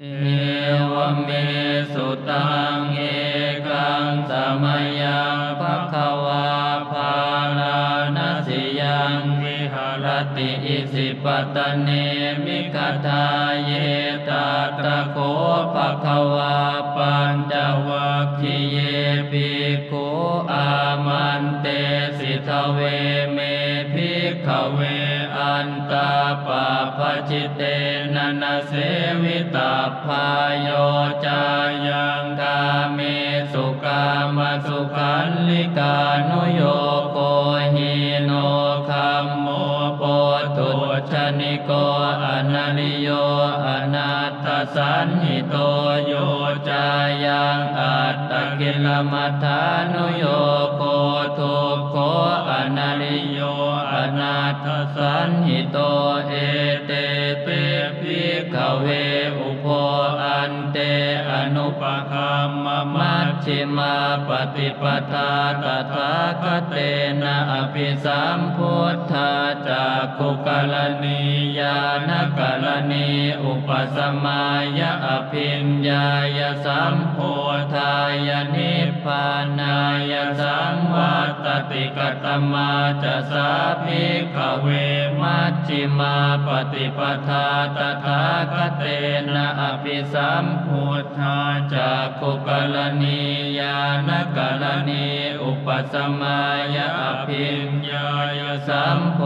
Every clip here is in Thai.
เอวเมสุตังเอกังสมยังภควาภาลานาสิยังวิหรติอิสิปตเนมิคทาเยตาตะโคภควาปัญจวัคคีเยปิโคอามันเตสิทเว จิตเตนะนะเสวิตาพายโยจายังกาเมสุกามาสุขันลิกานุโยโกหิโนคัมโมโปตุชนิโกอนาลิโยอนาตสันหิโตโยจายังอัตตกิลมัฏฐานุโยโกทุโขอนาลิโยอนาทสันหิโตเอ ชิมาปฏิปทาตถาคเตนะอภิสัมพุทธาจากขุกลนียานกลนีอุปสมายะอภิญญายสัมโพธายนิพพานายสังวัตติกตมาจะสาภิกขเวมัชฌิมาปฏิปทาตถาคเตนะอภิสัมพุทธาจากขุกลนี ยานกลนีอุปสมายอภิญญายสัมโพ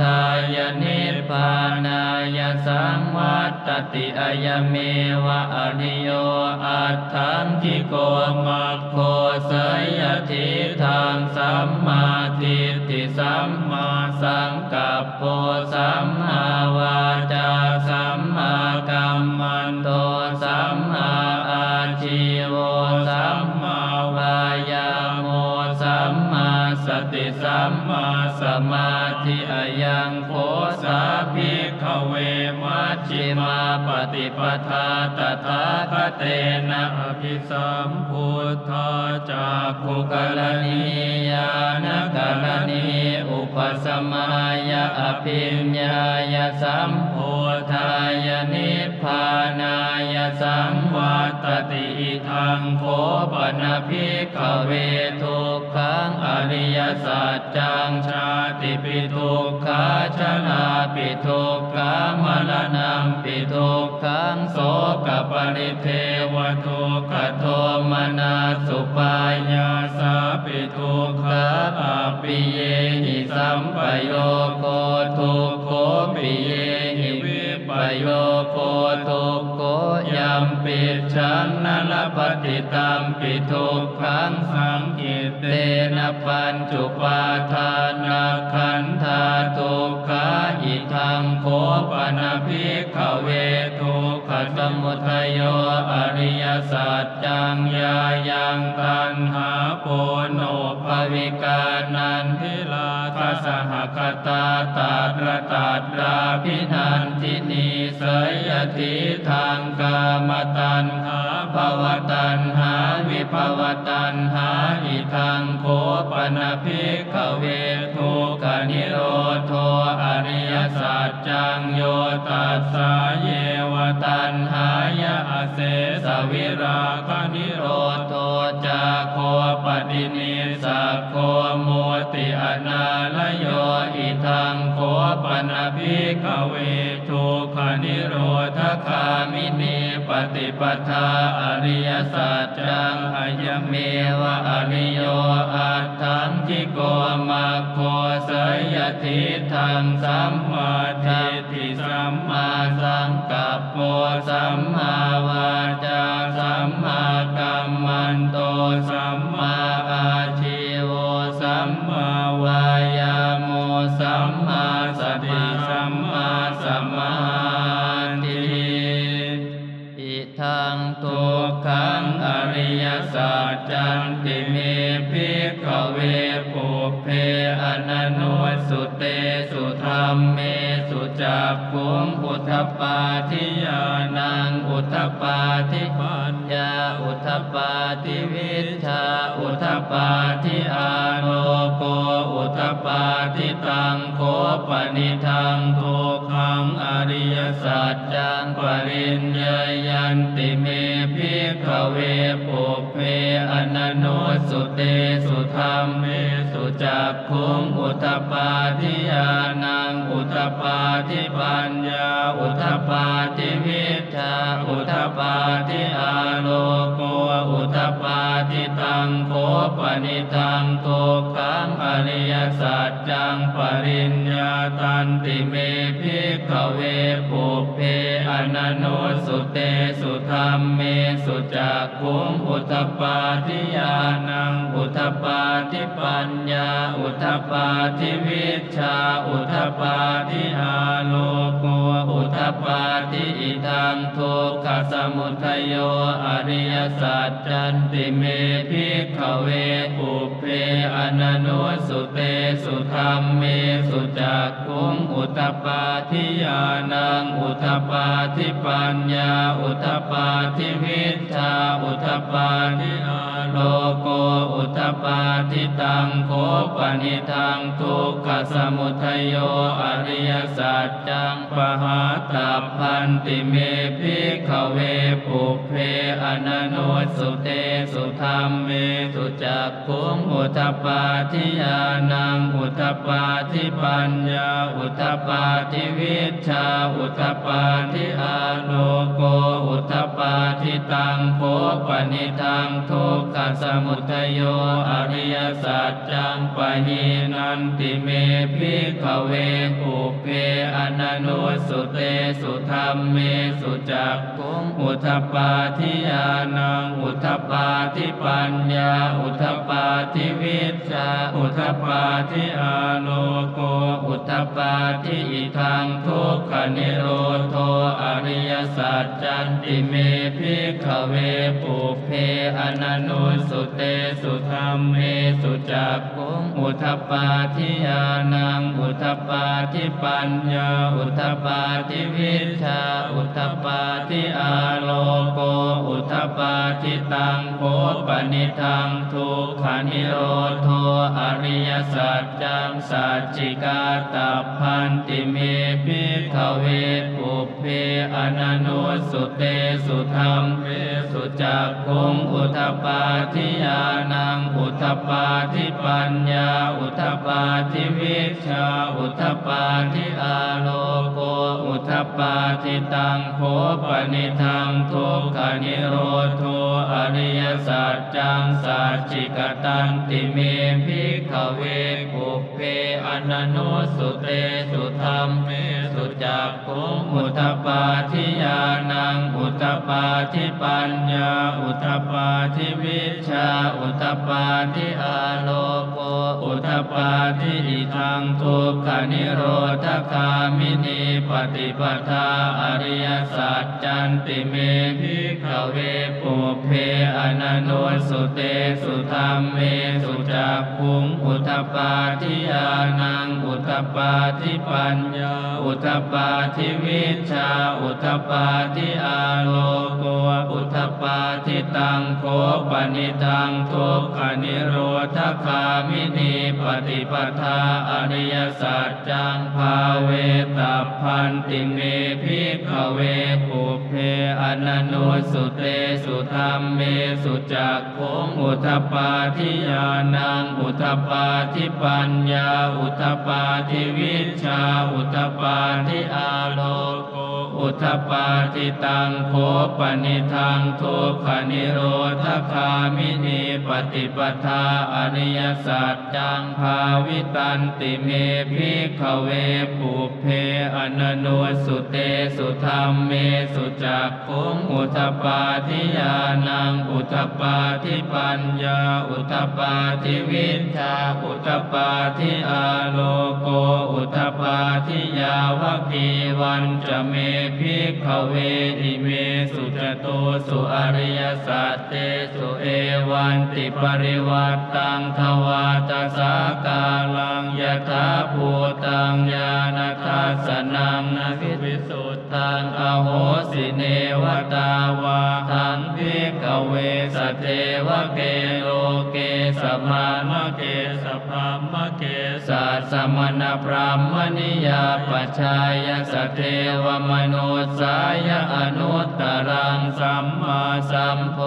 ธายนิพพานายสังวัตติอายเมวะอริโยอัตถังคิโกมัคโคสยทิทางสัมมาทิฏฐิสัมมาสังกัปโปสัมมาวา ปทาตถาคเตนะอภิสัมพุทธาจากขุกลนียานกลนีอุปสมายะอภิญญายสัมโพธายนิพพานายสังวัตติทังโคปนภิกขเวทุกขังอริยสัจจังชาติปิทุกขาชนะปิทุกขามรณะปิทุก ขังโสกปริเทวทุกขโทมนาสุปายาสาปิทุกขาอปิเยหิสัมปโยโคทุกโคปิเยหิวิปโยโคทุกโคยัมปิชันนลปฏิตัมปิทุกขังสังกิตเตนะปัญจุปาทา วิกานันทิลาคสหคตาตาตระตาตราพินันทินีเสยทิทางกามตันหาภวตันหาวิภวตันหาอิทังโคปนภิ โนทคามินีปฏิปทาอริยสัจจังอายเมวะอริโยอัตถังคิโกมาโคสยทิทังสัมมาทิฏฐิสัมมาสังกัปโปสัมมาวา อริยสัจจันติเมภิกขเวปุเพอนันโนสุเตสุธรรมเมสุจักขุงอุทปาทิยานังอุทปาทิปัญญาอุทปาทิวิชาอุทปาทิอาโนโกอุทปาทิตังโคปนิทังโทุกขังอริยสัจจังปริญญา โนสุเตสุธรรมเมสุจักขุงอุทปปาทิยานังอุทปปาทิปัญญา อุทปปาทิวิชาอุทปปาทิอาโลโกอุทปปาทิตังโคปนิทังโตกังอริยสัจจังปริญญาตันติเม ธรรมเมสุจักขุงอุทปาทิยานังอุทปาทิปัญญา อุทปาทิวิชา อุทปาทิอาโล ทปปาทิอิทังทุกขสมุทัยโยอริยสัจจันติเมพิขเวปุเพอนันโนสุเตสุธรรมเมสุจักขุงอุทปปาทิยานังอุทปปาทิปัญญา อุทปปาทิวิชาอุทปาทิอา โลโกอุทปปาทิตังโคปนิทังทุกขสมุทัยโยอริยสัจจังปหาตัพพันติเมพิขเวปุเพอนันโนสุเตสุธรรมเมสุจักขุงอุทปปาทิยานังอุทปปาทิปัญญาอุทปปาทิวิชาอุทปปาทิอาโลโกอุทปาทิตังโคปนิทังทุกขสมุทัยโยอริยสัจจังปะหีนันติเมพิขเวปุเพอนันโนสุเตสุธรรมเมสุจักขุงอุทปาทิยานังอุทปาทิปัญญา อุทปาทิวิชาอุทปาทิอาโลโกอุทปาทิอิทังทุกขนิโรโทอริยสัจจันติเมพิขเวปุเพอนันโนสุเตสุธรรมเมสุจักขุงอุทปปาทิยานังอุทปปาทิปัญญาอุทปปาทิวิชาอุทปปาทิอาโลโกอุทปปาทิตังโคปนิทังทุกขานิโรโทอริยสัจจังสัจจิกาตัพพันติเมพิขเวปุเพอนันโนสุเตสุธรรมเมสุจักขุงอุทปปาทิยานังอุทปปาทิปัญญา อุทปปาทิวิชา อุทปปาทิอาโลโก อุทปปาทิตังโคปนิทังทุกขานิโรโทอริยสัจจังสัจจิกตันติเมพิกขเวปุเพอนันโนสุเตสุธรรมเมสุจักขุงอุทปปาทิยานัง อุทปปาทิปัญญา อุตปปาทิวิชา อุตปาทิอาโลโก อุทปปาทิอิทังทุกขนิโรธคามินีปฏิปทาอริยสัจจันติเมพิขเวปุเพอนันโนสุเตสุธรรมเมสุจักขุงอุทปปาทิยานังอุทปปาทิปัญญาอุทปปาทิวิชาอุทปปาทิอาโลโกอุทปปาทิตังโคปนิทังทุกขนิโรธคามินีปฏิปทาอริยสัจจังภาเวตัพันติเมพิขเวปุเพอนันโนสุเตสุธรรมเมสุจักขุงอุทปาทิยานังอุทปาทิปัญญา อุทปาทิวิชา อุทปปาทิอาโลโก อุทปาทิตังโคปนิทังทุกขนิโรธคามินีปฏิปทาอริยสัจจังภาวิตันติเมพิขเวปุเพอนนโนสุเตสุธรรมเมสุจักขุงอุทปาทิยานังอุทปาทิปัญญาอุทปาทิวิชาอุทปาทิอาโลโกอุทปปาทิยาวกีวันจะเมพิขเวอิเมสุจโตสุอริยสัจเตสุเอวันติปริวัตตังทวาตสากาลังยถาภูตังญาณทัสนังนวิสุททังอโหสิเนวตาวาทังพิกเวสเทวเกโลเกสมาม สัสสมณพรามณิยาปชายสเทวมนุสายอนุตตรังสัมมาสัมโพ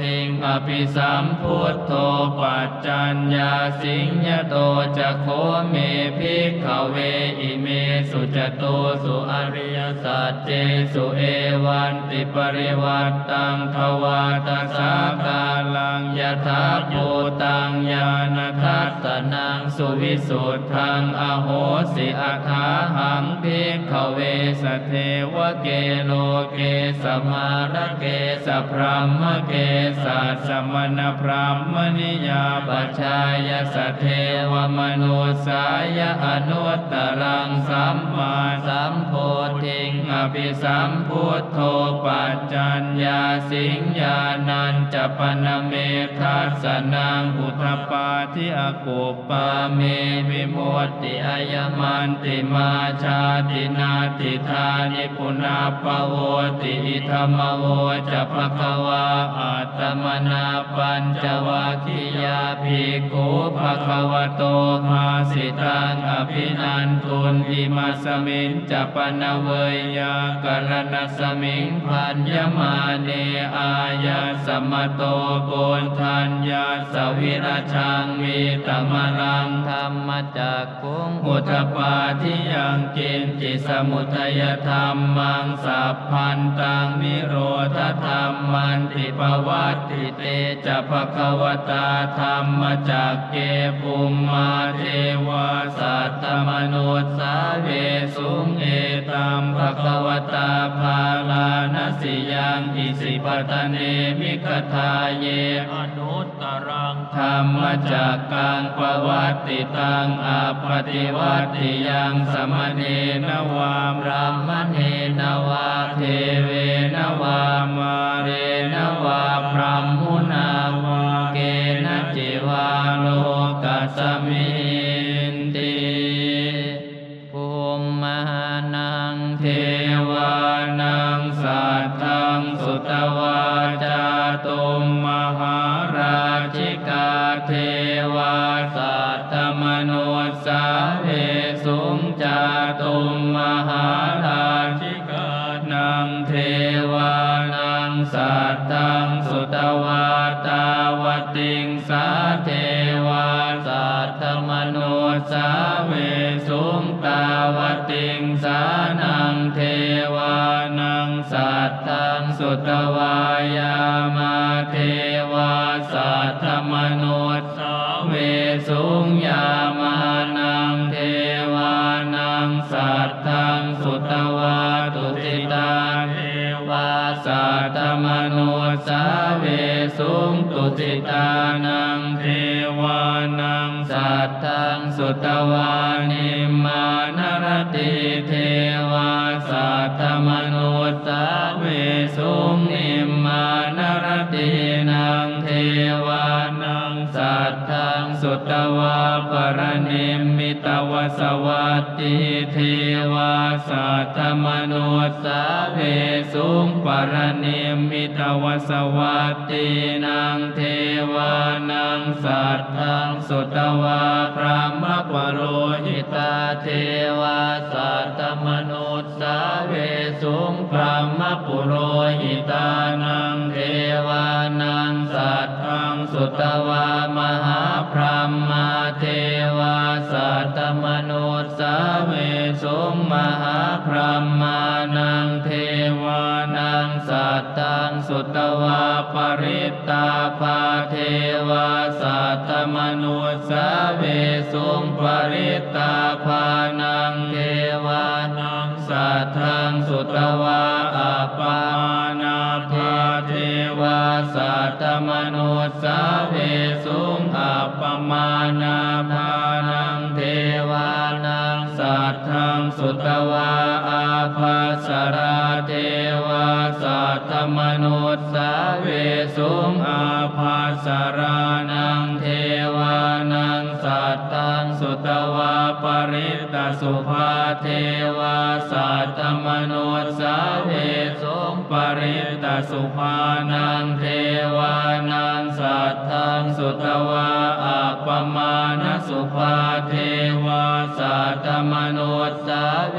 ธิงอภิสัมพุทโธปัจจัญญาสิงยโตจะโคเมภิกขเวอิเมสุจโตสุอริยสัจเจสุเอวันติปริวัตตังทวาตสาคาลังยถาภูตังญาณทัสสนังสุวิสุทธัังอโหสิอาคาหังภิกขเวสเทวเกโลเกสมารเกสพรหมเกสัสสมณพรหมนิยาปชายสเทวมนุสายอนุตตรังสัมมาสัมโพธิงอภิสัมพุทโธปัจจัญญาสิงญานันจปนเมทัสนังอุทปาทิอากุปปาเมวิโมติอายมันติมาชาตินาติธานิปุนาปโวติอิธรรมโวจะภควาอัตมนาปัญจวัคคียาภิกขุภควโตภาสิตังอภินันทุนอิมัสมิงจะปนเวยยากรณสมิงพันยมาเนอายาสมโตโกนทัญญาสวิรชังมีตมรังธรรมจักอุทปาทิยังกินจิสมุทัยธรรมังสัพพันตังนิโรธธรรมันติปวัตติเตจะภควตาธรรมจักเกภูมิมาเทวาสัตตมนุสสาเวสุงเอตัมภควตาภาลานสิยังอิสิปตเนมิคทาเยอนุตตรังธรรมจักกังปวัตติตังอปฏิวัติยังสมเนนวามรามเนนวาเทเวนวามาเร สัตตังสุตวา นังเทวานังสัตตังสุตวานิมานรติเทวาสัตตมนุสสาเวสุมนิมานรตินังเทวานังสัตตังสุตวา ตวสวัตติเทวาสัตมนุสาเวสุงปรณิมมิตวสวัตตินังเทวานังสัตตังสุตวาพระมปโรหิตาเทวาสัตมนุสาเวสุงพระมปุโรหิตานังเทวานังสัตตังสุตวามหาพรหมาเทวาสัตต มนุสาเวสุงมหาพรหมานังเทวานังสัตตังสุตวาปริตตาภาเทวาสัตตมนุสาเวสุงปริตตาภานังเทวานังสัตตังสุตวาอัปปานาภาเทวาสัตตมนุสาเวสุงอัปปมานา สุงอาภาสรานังเทวานังสัตตังสุตวาปริตตสุภาเทวาสัตตมโนสาเวสงปริตตสุภานังเทวานังสัตทังสุตวาอัปปมาณสุภาเทวาสัตตมโนสาเว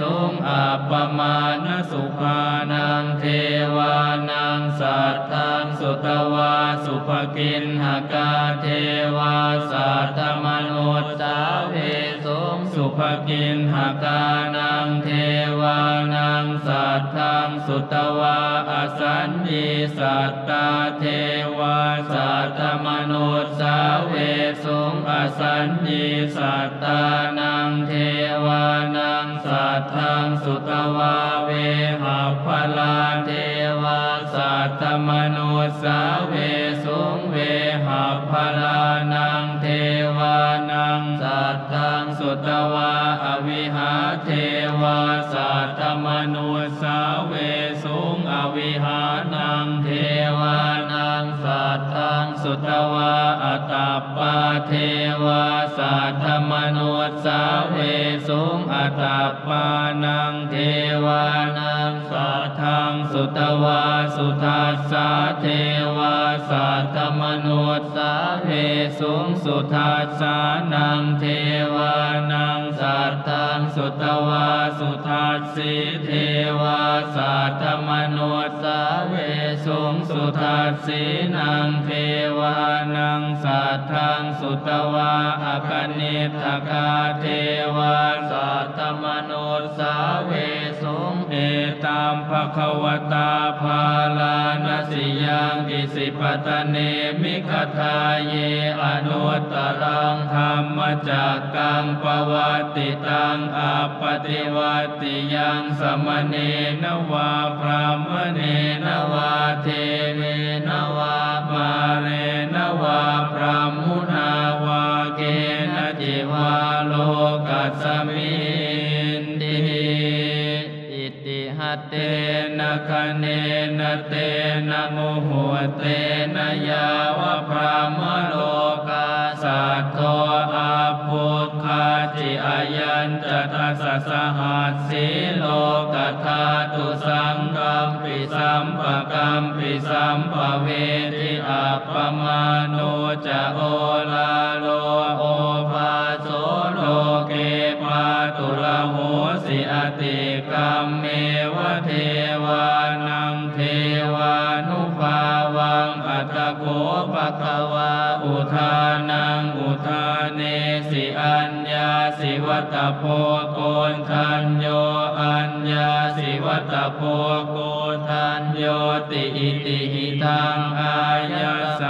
สงอัปปมาณสุภา สุภกินหกาเทวาสัตตมโนสาเวสงสุภกินหกานังเทวานังสัตทังสุตวาอสัญญีสัตตาเทวาสัตตมโนสาเวสงอสัญญีสัตตานังเทวานังสัตทังสุตวาเวหาพลาเทวาสัตตมนสาเวสงเว พลานังเทวานังสัตทังสุตวาอวิหาเทวาสัตตมโนสาเวสงอวิหานังเทวานังสัตทังสุตวาอตตาปาเทวาสัตตมโนสาเวสงอตตาปานังเทวานังสัตทังสุตวาสุทัสสาเทวา สัตตมโนสาเวสงสุทัสสานังเทวานังสัตทังสุตวาสุทัสสีเทวาสัตตมโนสาเวสุงสุทัสสีนังเทวานังสัตทังสุตวาอากนิทกาเทวาสัตต ภควตาภาลานสิยังอิสิปตเนมิคทาเยอนุตตรังธรรมจักกังปวัติตังอาปติวัติยังสมเนนวาพรามเนนวาเทนว คเนนเตนะโมโหเตนะยาวะพรหมโลกาสัตโตอาภุคาจิอายันจะทัสสะหัสสีโลกธาตุสังกัมปิสัมปะกัมปิสัมปะเวทิอัปปมาโนจะโอลาโลโอภาโสโลเกปาตุละโหสิอติ สิอัญญาสิวัตโพโกนทันโยอัญญาสิวัตโพโกนทันโยติอิติหิทังอายัญ